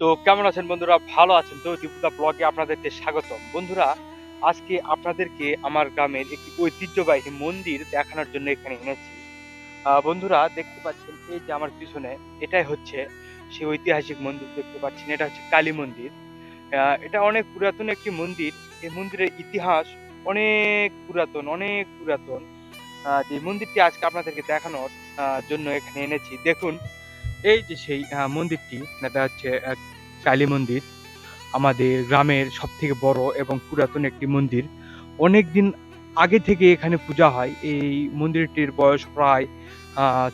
তো কেমন আছেন বন্ধুরা? ভালো আছেন তো? দীপুদা ব্লগে আপনাদেরকে স্বাগতম। বন্ধুরা, আজকে আপনাদেরকে আমার গ্রামের একটি ঐতিহ্যবাহী মন্দির দেখানোর জন্য এখানে এনেছি। বন্ধুরা, দেখতে পাচ্ছেন এই যে আমার পিছনে, এটাই হচ্ছে সেই ঐতিহাসিক মন্দির দেখতে পাচ্ছেন। এটা হচ্ছে কালী মন্দির। এটা অনেক পুরাতন একটি মন্দির। এই মন্দিরের ইতিহাস অনেক পুরাতন অনেক পুরাতন। যে মন্দিরটি আজকে আপনাদেরকে দেখানোর জন্য এখানে এনেছি। দেখুন এই যে সেই মন্দিরটি, এটা হচ্ছে কালী মন্দির, আমাদের গ্রামের সব থেকে বড় এবং পুরাতন একটি মন্দির। অনেক দিন আগে থেকে এখানে পূজা হয়। এই মন্দিরটির বয়স প্রায়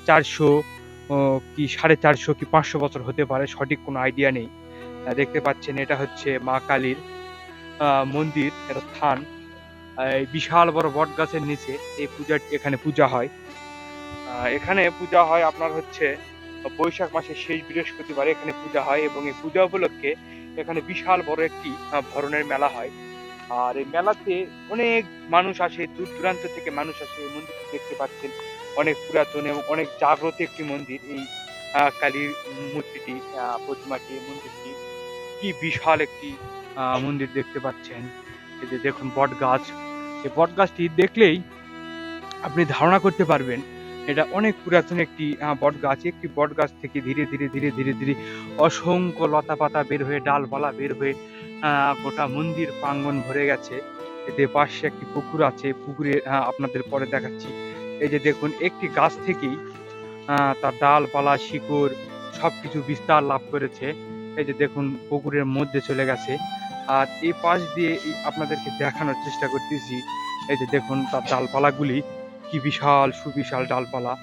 চারশো কি সাড়ে চারশো কি পাঁচশো বছর হতে পারে, সঠিক কোনো আইডিয়া নেই। দেখতে পাচ্ছেন, এটা হচ্ছে মা কালীর মন্দির, এটা স্থান। বিশাল বড় বট গাছের নিচে এই পূজাটি এখানে পূজা হয়। এখানে পূজা হয় আপনার হচ্ছে বৈশাখ মাসের শেষ বৃহস্পতিবার এখানে পূজা হয় এবং এই পূজা উপলক্ষে এখানে বিশাল বড় একটি ভরণের মেলা হয়। আর এই মেলাতে অনেক মানুষ আসে, দূর দূরান্ত থেকে মানুষ আসে। এই মন্দিরটি দেখতে পাচ্ছেন অনেক পুরাতন এবং অনেক জাগ্রত একটি মন্দির। এই কালীর মূর্তিটি প্রতিমাটি মন্দিরটি কি বিশাল একটি মন্দির দেখতে পাচ্ছেন। যে দেখুন বট গাছ এই বট গাছটি দেখলেই আপনি ধারণা করতে পারবেন এটা অনেক পুরাতন একটি বট গাছ একটি বট গাছ থেকে ধীরে ধীরে ধীরে ধীরে ধীরে অসংখ্য লতা পাতা বের হয়ে, ডালপালা বের হয়ে গোটা মন্দির প্রাঙ্গণ ভরে গেছে। এতে পাশে একটি পুকুর আছে, পুকুরে আপনাদের পরে দেখাচ্ছি। এই যে দেখুন, একটি গাছ থেকেই তার ডালপালা, শিকড় সব কিছু বিস্তার লাভ করেছে। এই যে দেখুন, পুকুরের মধ্যে চলে গেছে। আর এই পাশ দিয়ে আপনাদেরকে দেখানোর চেষ্টা করতেছি। এই যে দেখুন, তার ডালপালাগুলি কি বিশাল সুবিশাল ডালপালা।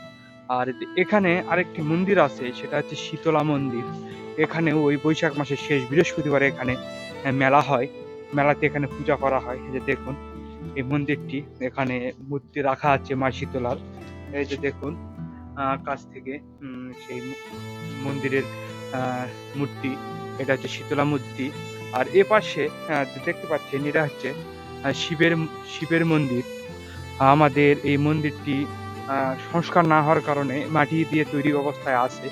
আর এখানে আরেকটি মন্দির আছে, সেটা হচ্ছে শীতলা মন্দির। এখানে ওই বৈশাখ মাসের শেষ বৃহস্পতিবার এখানে মেলা হয়। মেলাতে এখানে পূজা করা হয়, এই যে দেখুন। এই মন্দিরটি, এখানে মূর্তি রাখা আছে মা শীতলার। এই যে দেখুন কাছ থেকে সেই মন্দিরের মূর্তি। এটা হচ্ছে শীতলা মূর্তি। আর এ পাশে দেখতে পাচ্ছেন, এটা হচ্ছে শিবের শিবের মন্দির। আমাদের এই মন্দিরটি সংস্কার না হওয়ার কারণে মাটি দিয়ে তৈরি অবস্থায় আছে।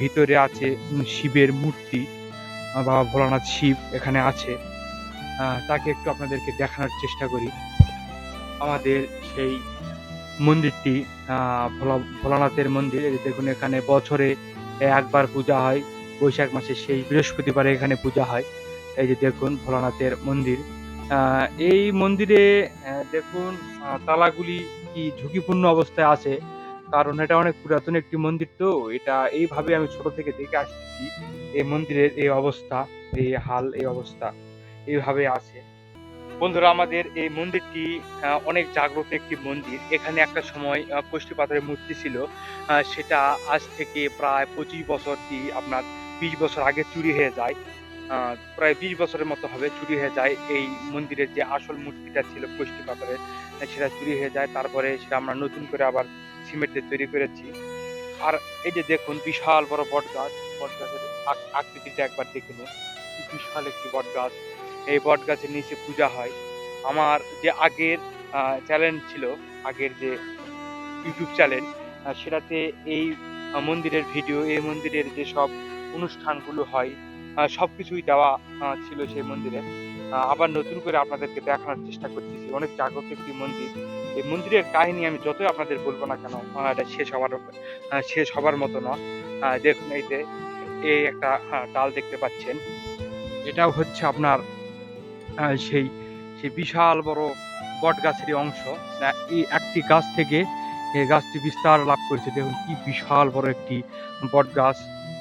ভিতরে আছে শিবের মূর্তি বাবা ভোলানাথ শিব এখানে আছে। তাকে একটু আপনাদেরকে দেখানোর চেষ্টা করি। আমাদের সেই মন্দিরটি ভোলা, ভোলানাথের মন্দির দেখুন এখানে বছরে একবার পূজা হয়, বৈশাখ মাসে সেই বৃহস্পতিবারে এখানে পূজা হয়। এই যে দেখুন ভোলানাথের মন্দির। এই মন্দিরে দেখুন তালাগুলি কি ঝুঁকিপূর্ণ অবস্থায় আছে? কারণ এটা অনেক পুরাতন একটি মন্দির তো, এটা এইভাবে আমি ছোট থেকে দেখে আসতেছি, এই মন্দিরের এই অবস্থা, এই হাল, এই অবস্থা, এইভাবে আছে। বন্ধুরা, আমাদের এই মন্দিরটি অনেক জাগ্রত একটি মন্দির। এখানে একটা সময় কষ্টি পাথরের মূর্তি ছিল সেটা আজ থেকে প্রায় পঁচিশ বছর কি আপনার বিশ বছর আগে চুরি হয়ে যায়। প্রায় বিশ বছরের মতো হবে চুরি হয়ে যায় এই মন্দিরের যে আসল মূর্তিটা ছিল কষ্টি পাথরের সেটা চুরি হয়ে যায়। তারপরে সেটা আমরা নতুন করে আবার সিমেন্ট দিয়ে তৈরি করেছি। আর এই যে দেখুন, বিশাল বড় বট গাছ। বট গাছের আক- আকৃতিটা একবার দেখে নিন। বিশাল একটি বট গাছ। এই বট গাছের নিচে পূজা হয়। আমার যে আগের চ্যানেল ছিল, আগের যে ইউটিউব চ্যানেল সেটাতে এই মন্দিরের ভিডিও, এই মন্দিরের যে সব অনুষ্ঠানগুলো হয় সব কিছুই দেওয়া ছিল সেই মন্দিরে। আবার নতুন করে আপনাদেরকে দেখানোর চেষ্টা করতেছি অনেক জাগ্রত একটি মন্দির। এই মন্দিরের কাহিনী আমি যতই আপনাদের বলব না কেন এটা শেষ হবার শেষ হবার মতো না আহ, দেখুন এই যে এই একটা ডাল দেখতে পাচ্ছেন। এটাও হচ্ছে আপনার সেই সেই বিশাল বড় বট গাছেরই অংশ এই একটি গাছ থেকে এই গাছটি বিস্তার লাভ করেছে। দেখুন কি বিশাল বড় একটি বট গাছ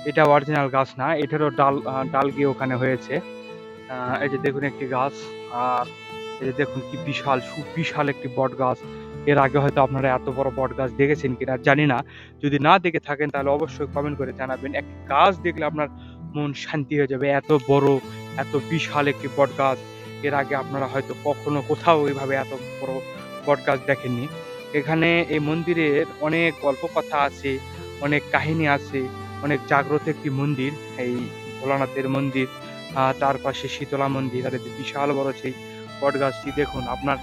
এটা অরিজিনাল গাছ না, এটারও ডাল ডাল গিয়ে ওখানে হয়েছে। এই যে দেখুন একটি গাছ, আর এই যে দেখুন কি বিশাল, সুবিশাল একটি বট গাছ। এর আগে হয়তো আপনারা এত বড় বট গাছ দেখেছেন কিনা জানি না। যদি না দেখে থাকেন তাহলে অবশ্যই কমেন্ট করে জানাবেন। একটি গাছ দেখলে আপনার মন শান্তি হয়ে যাবে। এত বড়, এত বিশাল একটি বট গাছ। এর আগে আপনারা হয়তো কখনো কোথাও এইভাবে এত বড় বট গাছ দেখেননি। এখানে এই মন্দিরের অনেক গল্প কথা আছে, অনেক কাহিনী আছে। অনেক জাগ্রত একটি মন্দির, এই ভোলানাথের মন্দির তার পাশে শীতলা মন্দির আর বিশাল বড় সেই বট গাছটি দেখুন, আপনার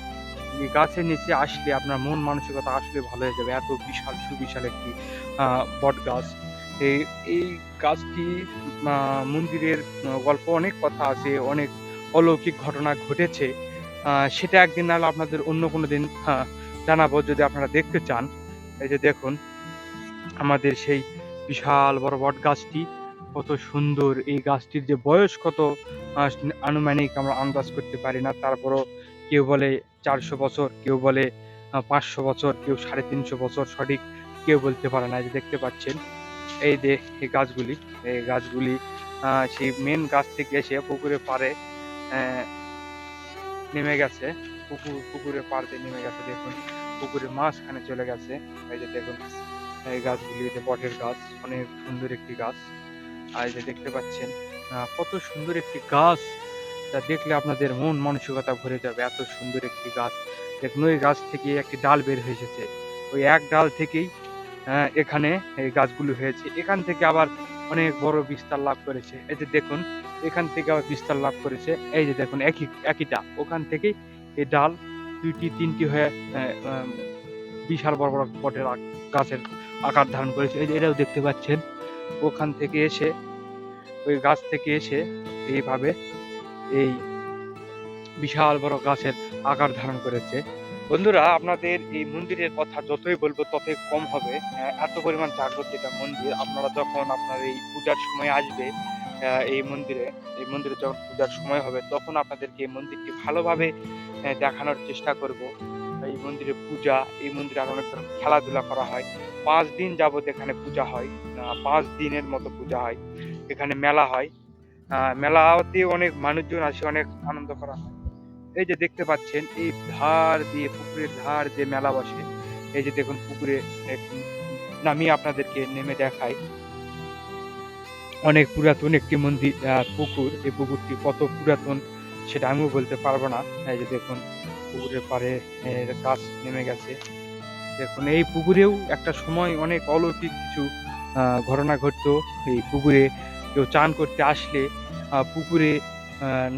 এই গাছের নিচে আসলে আপনার মন মানসিকতা আসলে ভালো হয়ে যাবে, এত বিশাল সুবিশাল একটি বট গাছ এই গাছটি মন্দিরের গল্প অনেক কথা আছে, অনেক অলৌকিক ঘটনা ঘটেছে সেটা একদিন নাহলে আপনাদের অন্য কোনো দিন জানাব, যদি আপনারা দেখতে চান। এই যে দেখুন, আমাদের সেই বিশাল বড় বট গাছটি কত সুন্দর। এই গাছটির যে বয়স কত আনুমানিক আমরা আন্দাজ করতে পারি না। তারপরও কেউ বলে চারশো বছর কেউ বলে পাঁচশো বছর কেউ সাড়ে তিনশো বছর সঠিক কেউ বলতে পারে না। যে দেখতে পাচ্ছেন এই যে এই গাছগুলি এই গাছগুলি সেই মেন গাছ থেকে এসে পুকুরের পাড়ে আহ, নেমে গেছে। পুকুর পুকুরের পাড় দিয়ে নেমে গেছে দেখুন। পুকুরের মাঝখানে চলে গেছে। এই যে দেখুন এই গাছগুলি যে বটের গাছ, অনেক সুন্দর একটি গাছ। আর যে দেখতে পাচ্ছেন কত সুন্দর একটি গাছ। যা দেখলে আপনাদের মন মানসিকতা ভরে যাবে, এত সুন্দর একটি গাছ। দেখুন, ওই গাছ থেকে একটি ডাল বের হয়ে এসেছে। ওই এক ডাল থেকেই এখানে এই গাছগুলো হয়েছে। এখান থেকে আবার অনেক বড় বিস্তার লাভ করেছে। এই যে দেখুন, এখান থেকে আবার বিস্তার লাভ করেছে। এই যে দেখুন, একই একইটা ওখান থেকেই এই ডাল দুইটি, তিনটি হয়ে বিশাল বড় বড় বটের আক- গাছের আকার ধারণ করেছে। এই যে এটাও দেখতে পাচ্ছেন। ওখান থেকে এসে, ওই গাছ থেকে এসে এইভাবে এই বিশাল বড় গাছের আকার ধারণ করেছে। বন্ধুরা, আপনাদের এই মন্দিরের কথা যতই বলব, ততই কম হবে। এত পরিমাণ জাগ্রত এটা মন্দির, আপনারা যখন আপনার এই পূজার সময় আসবে এই মন্দিরে এই মন্দিরে যখন পূজার সময় হবে, তখন আপনাদেরকে এই মন্দিরটি ভালোভাবে দেখানোর চেষ্টা করব। এই মন্দিরে পূজা, এই মন্দিরে আর অনেক ধরনের খেলাধুলা করা হয়। পাঁচ দিন যাবত এখানে পূজা হয়। পাঁচ দিনের মতো পূজা হয়। এখানে মেলা হয়। মেলাতে অনেক মানুষজন আসে, অনেক আনন্দ করা হয়। এই যে দেখতে পাচ্ছেন, এই ধার দিয়ে, পুকুরের ধার দিয়ে মেলা বসে। এই যে দেখুন, পুকুরে নামিয়ে আপনাদেরকে নেমে দেখাই অনেক পুরাতন একটি মন্দির পুকুর। এই পুকুরটি কত পুরাতন সেটা আমিও বলতে পারব না। এই যে দেখুন পুকুরের পাড়ে গাছ নেমে গেছে। দেখুন, এই পুকুরেও একটা সময় অনেক অলৌকিক কিছু ঘটনা ঘটতো। এই পুকুরে কেউ চান করতে আসলে পুকুরে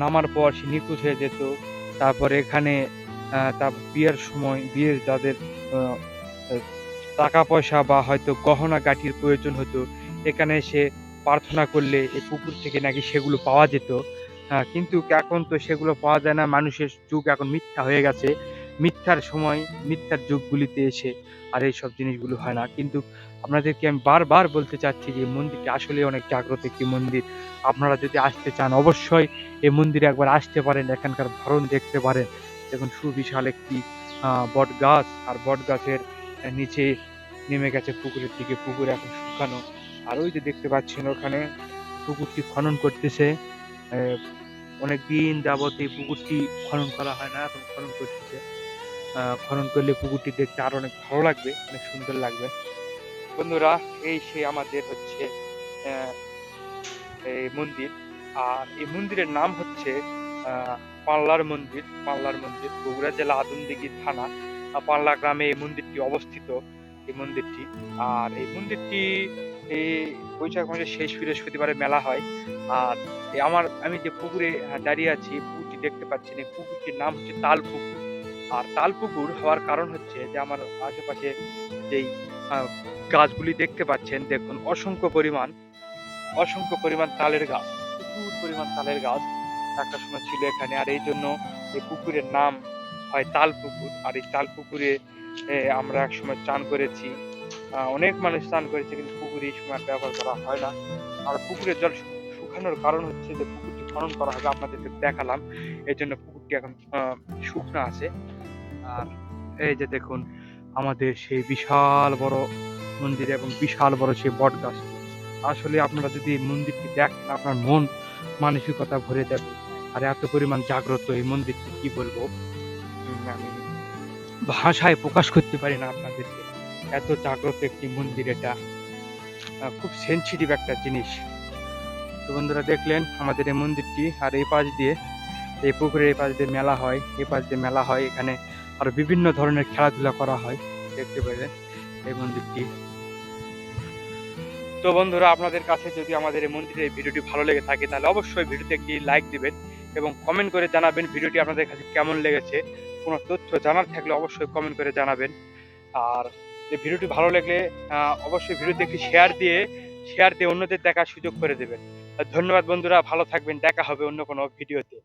নামার পর সে নিখোঁজ হয়ে যেত। তারপরে এখানে তার বিয়ের সময়, বিয়ের যাদের টাকা পয়সা বা হয়তো গহনা গাঠির প্রয়োজন হতো, এখানে সে প্রার্থনা করলে এই পুকুর থেকে নাকি সেগুলো পাওয়া যেত। কিন্তু এখন তো সেগুলো পাওয়া যায় না। মানুষের যুগ এখন মিথ্যা হয়ে গেছে। মিথ্যার সময়, মিথ্যার যুগগুলিতে এসে আর এই সব জিনিসগুলো হয় না। কিন্তু আপনাদেরকে আমি বারবার বলতে চাচ্ছি যে মন্দিরটি আসলে অনেক জাগ্রত একটি মন্দির। আপনারা যদি আসতে চান, অবশ্যই এই মন্দিরে একবার আসতে পারেন। এখানকার ভরণ দেখতে পারেন। দেখুন, সুবিশাল একটি বট গাছ আর বট গাছের নিচে নেমে গেছে পুকুরের দিকে। পুকুর এখন শুকানো। আর ওই যে দেখতে পাচ্ছেন ওখানে পুকুরটি খনন করতেছে। অনেক দিন যাবত এই পুকুরটি খনন করা হয় না, এখন খনন করতেছে। খনন করলে পুকুরটি দেখতে আরও অনেক ভালো লাগবে, অনেক সুন্দর লাগবে। বন্ধুরা, এই সেই আমাদের হচ্ছে এই মন্দির। আর এই মন্দিরের নাম হচ্ছে পাল্লার মন্দির পাল্লার মন্দির, বগুড়া জেলা আদমদিঘি থানা। পাল্লা গ্রামে এই মন্দিরটি অবস্থিত, এই মন্দিরটি। আর এই মন্দিরটি এই বৈশাখ মাসের শেষ বৃহস্পতিবারে মেলা হয়। আর আমার, আমি যে পুকুরে দাঁড়িয়ে আছি, পুকুরটি দেখতে পাচ্ছেন এই পুকুরটির নাম হচ্ছে তাল পুকুর আর তাল পুকুর হওয়ার কারণ হচ্ছে যে, আমার আশেপাশে যেই গাছগুলি দেখতে পাচ্ছেন, দেখুন, অসংখ্য পরিমাণ অসংখ্য পরিমাণ তালের গাছ, প্রচুর পরিমাণ তালের গাছ একটা সময় ছিল এখানে। আর এই জন্য এই পুকুরের নাম হয় তাল পুকুর আর এই তাল পুকুরে আমরা এক সময় চান করেছি। অনেক মানুষ স্নান করেছে কিন্তু পুকুরে এই সময় ব্যবহার করা হয় না। আর পুকুরের জল শুকানোর কারণ হচ্ছে যে পুকুরটি খনন করা হবে আপনাদেরকে দেখালাম। এই জন্য পুকুরটি এখন শুকনো আছে। আর এই যে দেখুন আমাদের সেই বিশাল বড় মন্দির এবং বিশাল বড় সেই বট গাছ আসলে আপনারা যদি মন্দিরটি দেখেন আপনার মন মানসিকতা ভরে যাবে। আর এত পরিমাণ জাগ্রত এই মন্দিরটি কি বলব? আমি ভাষায় প্রকাশ করতে পারি না আপনাদেরকে। এত জাগ্রত একটি মন্দির এটা। খুব সেন্সিটিভ একটা জিনিস। তো বন্ধুরা দেখলেন, আমাদের এই মন্দিরটি আর এই পাশ দিয়ে, এই পুকুরের এই পাশ দিয়ে মেলা হয়, এই পাশ দিয়ে মেলা হয়। এখানে আর বিভিন্ন ধরনের খেলাধুলা করা হয়, দেখতে পেলেন এই মন্দিরটি। তো বন্ধুরা, আপনাদের কাছে যদি আমাদের এই মন্দিরের ভিডিওটি ভালো লেগে থাকে, তাহলে অবশ্যই ভিডিওতে একটি লাইক দিবেন এবং কমেন্ট করে জানাবেন ভিডিওটি আপনাদের কাছে কেমন লেগেছে। কোনো তথ্য জানার থাকলে অবশ্যই কমেন্ট করে জানাবেন। আর এই ভিডিওটি ভালো লাগলে অবশ্যই ভিডিওতে একটি শেয়ার দিয়ে শেয়ার দিয়ে অন্যদের দেখার সুযোগ করে দেবেন। ধন্যবাদ বন্ধুরা, ভালো থাকবেন, দেখা হবে অন্য কোনো ভিডিওতে